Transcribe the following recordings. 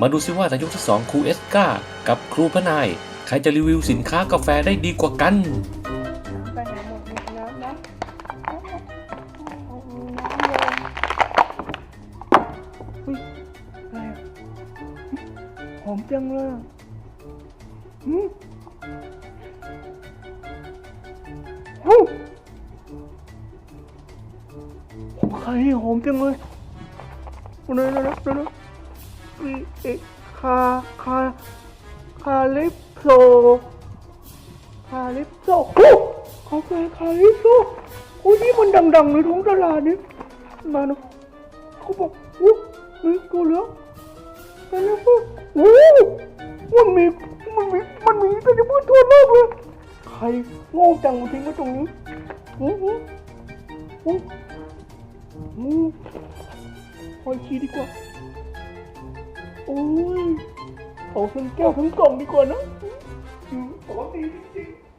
มาดูซิว่าในยกที่สองครูเอสกากับครูพนาย ใครจะรีวิวสินค้ากาแฟได้ดีกว่ากัน หอมจังเลยอะหืมหูใครหอมจังเลยเดี๋ยวเดี๋ยวเดี๋ยวเดี๋ยวอีเอะ คาคาคาลิปโซคาลิปโซโอ้กาแฟคาลิปโซโอ้นี่มันดังๆในท้องตลาดนี่มาเนาะเขาบอกโอ้มีตัวเหลืองคาลิปโซโอ้มันมีมันมีมันมีแต่จะพูดทั่วโลกเลยใครโง่จังมาทิ้งไว้ตรงนี้อือหืออืออือคอยขี้ดีกว่า อ้ยเอาทั้งแก้วทั้งกล่องดีกว่านะอืมของดีจริงๆ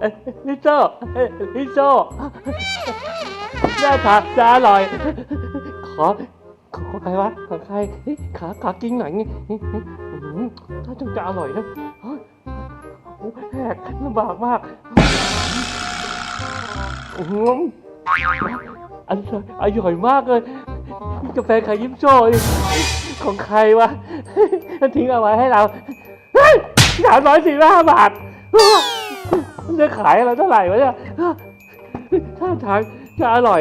เอ้ยพี่โจ้ เอ้าจ้าทาจะอร่อย ขอ ขอใครวะ ขอใคร ขาขากิ้งหน่อยนี่ถ้าจงจะอร่อยนะแหกลำบากมากอื้อร่อยอร่อยมากเลยกาแฟไข่ยิ้มโจ้นี่ของใครวะทิ้งเอาไว้ให้เราสามร้อยสี่ห้าบาทจะขายเราเท่าไหร่วะเนี่ยท่าทาง จะอร่อย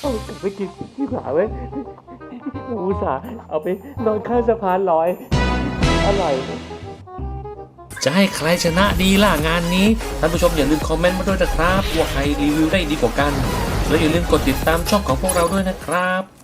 เอากลับไปกินที่ผาไว้ยอุตส่าห์เอาไปนอนข้างสะพานลอย อร่อย จะให้ใครชนะดีล่ะงานนี้ ท่านผู้ชมอย่าลืมคอมเมนต์มาด้วยนะครับ ว่าใครรีวิวได้ดีกว่ากัน และอย่าลืมกดติดตามช่องของพวกเราด้วยนะครับ